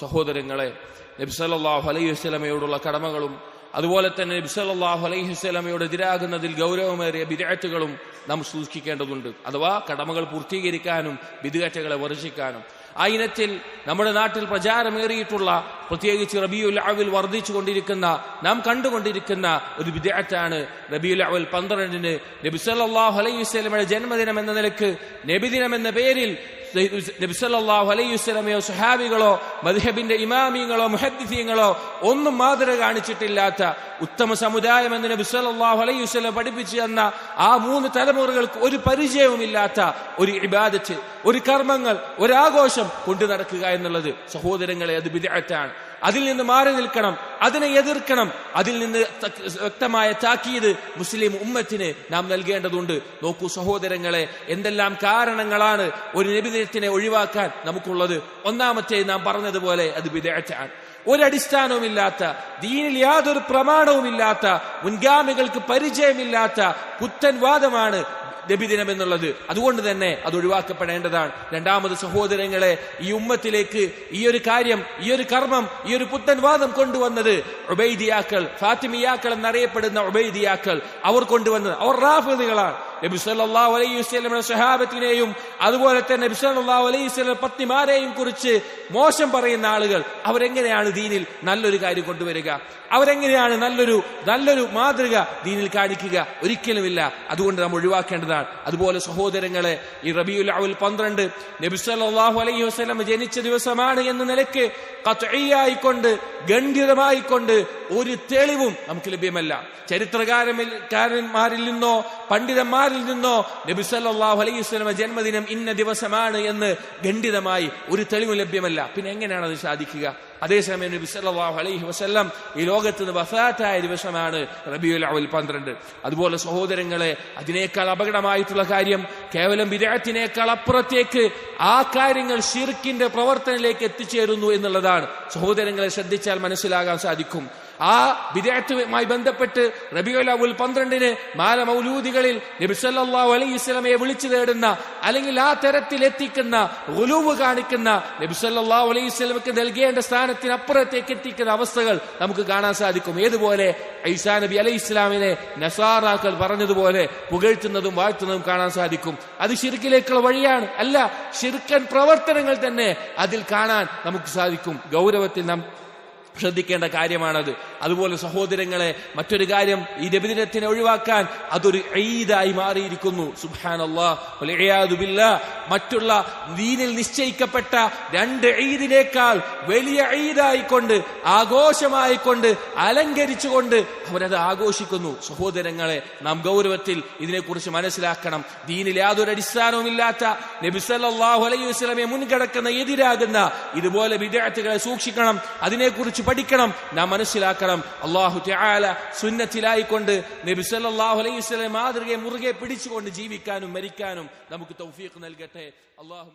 സഹോദരങ്ങളെ നബ്സലല്ലാഹു അലൈഹി വസ്ലമയോടുള്ള കടമകളും അതുപോലെ തന്നെ നബ്സലല്ലാഹു അലൈഹി വസ്ലമയോട് എതിരാകുന്നതിൽ ഗൗരവമേറിയ ബിദാറ്റുകളും നാം സൂക്ഷിക്കേണ്ടതുണ്ട്. അഥവാ കടമകൾ പൂർത്തീകരിക്കാനും വിദഗ്ധകളെ വർജിക്കാനും. ആ ഇനത്തിൽ നമ്മുടെ നാട്ടിൽ പ്രചാരമേറിയിട്ടുള്ള പ്രത്യേകിച്ച് റബിയുൽ അവൽ വർദ്ധിച്ചു കൊണ്ടിരിക്കുന്ന നാം കണ്ടുകൊണ്ടിരിക്കുന്ന ഒരു വിദ്യാർത്ഥാണ് റബിയുൽ അവൽ പന്ത്രണ്ടിന് നബി സല്ലല്ലാഹു അലൈഹി വസ്ലമയുടെ ജന്മദിനം എന്ന നിലയ്ക്ക് നബിദിനം എന്ന പേരിൽ നബിസല്ലാഹു അലൈഹി വസ്ലമയോ സുഹാബികളോ മദ്ഹബിന്റെ ഇമാമിങ്ങളോ മുഹദ്ദിഫീങ്ങളോ ഒന്നും മാതൃക കാണിച്ചിട്ടില്ലാത്ത ഉത്തമ സമുദായം എന്ന് നബിസല്ലാഹു അലൈഹി വസ്ലം പഠിപ്പിച്ചു തന്ന ആ മൂന്ന് തലമുറകൾക്ക് ഒരു പരിചയവുമില്ലാത്ത ഒരു ഇബാദത്ത് ഒരു കർമ്മങ്ങൾ ഒരാഘോഷം കൊണ്ടു നടക്കുക എന്നുള്ളത് സഹോദരങ്ങളെ അത് വിദഗ്ധാണ് അതിൽ നിന്ന് മാറി നിൽക്കണം അതിനെ എതിർക്കണം. അതിൽ നിന്ന് വ്യക്തമായ താക്കീത് മുസ്ലിം ഉമ്മത്തിന് നാം നൽകേണ്ടതുണ്ട്. നോക്കൂ സഹോദരങ്ങളെ എന്തെല്ലാം കാരണങ്ങളാണ് ഒരു നബിദിനത്തിനെ ഒഴിവാക്കാൻ നമുക്കുള്ളത്. ഒന്നാമത്തെ നാം പറഞ്ഞതുപോലെ അത് വിദേറ്റാണ് ഒരടിസ്ഥാനവുമില്ലാത്ത ദീനിൽ യാതൊരു പ്രമാണവുമില്ലാത്ത മുൻഗാമികൾക്ക് പരിചയമില്ലാത്ത കുത്തൻ വാദമാണ് നബിദിനം എന്നുള്ളത് അതുകൊണ്ട് തന്നെ അത് ഒഴിവാക്കപ്പെടേണ്ടതാണ്. രണ്ടാമത് സഹോദരങ്ങളെ ഈ ഉമ്മത്തിലേക്ക് ഈ ഒരു കാര്യം ഈ ഒരു കർമ്മം ഈ ഒരു പുത്തൻ വാദം കൊണ്ടുവന്നത് ഉബൈദിയാക്കൾ ഫാത്തിമിയാക്കൾ എന്നറിയപ്പെടുന്ന ഉബൈദിയാക്കൾ. അവർ കൊണ്ടുവന്നത് അവർ റാഫികളാണ് നബി സല്ലല്ലാഹു അലൈഹി വസല്ലമയുടെ സ്വഹാബത്തിനെയും അതുപോലെ തന്നെ നബി സല്ലല്ലാഹു അലൈഹി വസല്ലം പത്നിമാരെയും കുറിച്ച് മോശം പറയുന്ന ആളുകൾ അവരെങ്ങനെയാണ് ദീനിൽ നല്ലൊരു കാര്യം കൊണ്ടുവരിക? അവരെങ്ങനെയാണ് നല്ലൊരു നല്ലൊരു മാതൃക ദീനിൽ കാണിക്കുക? ഒരിക്കലുമില്ല. അതുകൊണ്ട് നാം ഒഴിവാക്കേണ്ടതാണ്. അതുപോലെ സഹോദരങ്ങളെ ഈ റബിയുൽ അവൽ പന്ത്രണ്ട് നബി സല്ലല്ലാഹു അലൈഹി വസ്ലം ജനിച്ച ദിവസമാണ് എന്ന നിലയ്ക്ക് കൊണ്ട് ഗണ്ഡിതമായിക്കൊണ്ട് ഒരു തെളിവും നമുക്ക് ലഭ്യമല്ല. ചരിത്രകാരന്മാരിൽ നിന്നോ പണ്ഡിതന്മാരിൽ നിന്നോ നബി സല്ലാഹു അലൈഹി സ്വലമ ജന്മദിനം ഇന്ന ദിവസമാണ് എന്ന് ഖണ്ഡിതമായി ഒരു തെളിവ് ലഭ്യമല്ല. പിന്നെ എങ്ങനെയാണ് അത് സാധിക്കുക അതേസമയം നബി സല്ലല്ലാഹു അലൈഹി വസല്ലം ഈ ലോകത്ത് നിന്ന് വഫാത്തായ ദിവസമാണ് റബിയുൽ അവൽ പന്ത്രണ്ട്. അതുപോലെ സഹോദരങ്ങളെ അതിനേക്കാൾ അപകടമായിട്ടുള്ള കാര്യം കേവലം വിരാത്തിനേക്കാൾ അപ്പുറത്തേക്ക് ആ കാര്യങ്ങൾ ഷിർക്കിന്റെ പ്രവർത്തനത്തിലേക്ക് എത്തിച്ചേരുന്നു എന്നുള്ളതാണ്. സഹോദരങ്ങളെ ശ്രദ്ധിച്ചാൽ മനസ്സിലാകാൻ സാധിക്കും. ആ വിദേഹത്തുമായി ബന്ധപ്പെട്ട് റബിയുൽ അവൽ പന്ത്രണ്ടിന് മാല മൗലൂദികളിൽ നബി സല്ലല്ലാഹു അലൈഹി വസല്ലമയെ വിളിച്ചു തേടുന്ന അല്ലെങ്കിൽ ആ തരത്തിൽ എത്തിക്കുന്ന ഗുലൂവ് കാണിക്കുന്ന നബി സല്ലല്ലാഹു അലൈഹി വസല്ലമക്ക് നൽകേണ്ട സ്ഥാനത്തിന് അപ്പുറത്തേക്ക് എത്തിക്കുന്ന അവസ്ഥകൾ നമുക്ക് കാണാൻ സാധിക്കും. ഏതുപോലെ ഐസാ നബി അലൈഹി ഇസ്ലാമിനെ നസാറാക്കൾ പറഞ്ഞതുപോലെ പുകഴ്ത്തുന്നതും വാഴ്ത്തുന്നതും കാണാൻ സാധിക്കും. അത് ശിർക്കിലേക്കുള്ള വഴിയാണ്. അല്ല ശിർക്കൻ പ്രവർത്തനങ്ങൾ തന്നെ അതിൽ കാണാൻ നമുക്ക് സാധിക്കും. ഗൗരവത്തിൽ നാം ശ്രദ്ധിക്കേണ്ട കാര്യമാണത്. അതുപോലെ സഹോദരങ്ങളെ മറ്റൊരു കാര്യം ഈ രബിദിനത്തിനെ ഒഴിവാക്കാൻ അതൊരു ഈദായി മാറിയിരിക്കുന്നു. സുബാനല്ലാ മറ്റുള്ള ദീനിൽ നിശ്ചയിക്കപ്പെട്ട രണ്ട് ഈദിനേക്കാൾ വലിയ ഈദായിക്കൊണ്ട് ആഘോഷമായിക്കൊണ്ട് അലങ്കരിച്ചുകൊണ്ട് അവരത് ആഘോഷിക്കുന്നു. സഹോദരങ്ങളെ നാം ഗൗരവത്തിൽ ഇതിനെക്കുറിച്ച് മനസ്സിലാക്കണം. ദീനിൽ യാതൊരു അടിസ്ഥാനവുമില്ലാത്ത നബിസല്ലാഹു അലൈഹി വസ്ലമെ മുൻകടക്കുന്ന എതിരാകുന്ന ഇതുപോലെ വിദ്യാർത്ഥികളെ സൂക്ഷിക്കണം. അതിനെക്കുറിച്ച് പഠിക്കണം. നാം മനസ്സിലാക്കണം. അള്ളാഹു ത്യാല സുന്നത്തിലായിക്കൊണ്ട് നബിസല്ലാഹു അലൈഹി വസല്ലം മാതൃകയെ മുറുകെ പിടിച്ചുകൊണ്ട് ജീവിക്കാനും മരിക്കാനും നമുക്ക് തൗഫീഖ് നൽകട്ടെ. അള്ളാഹു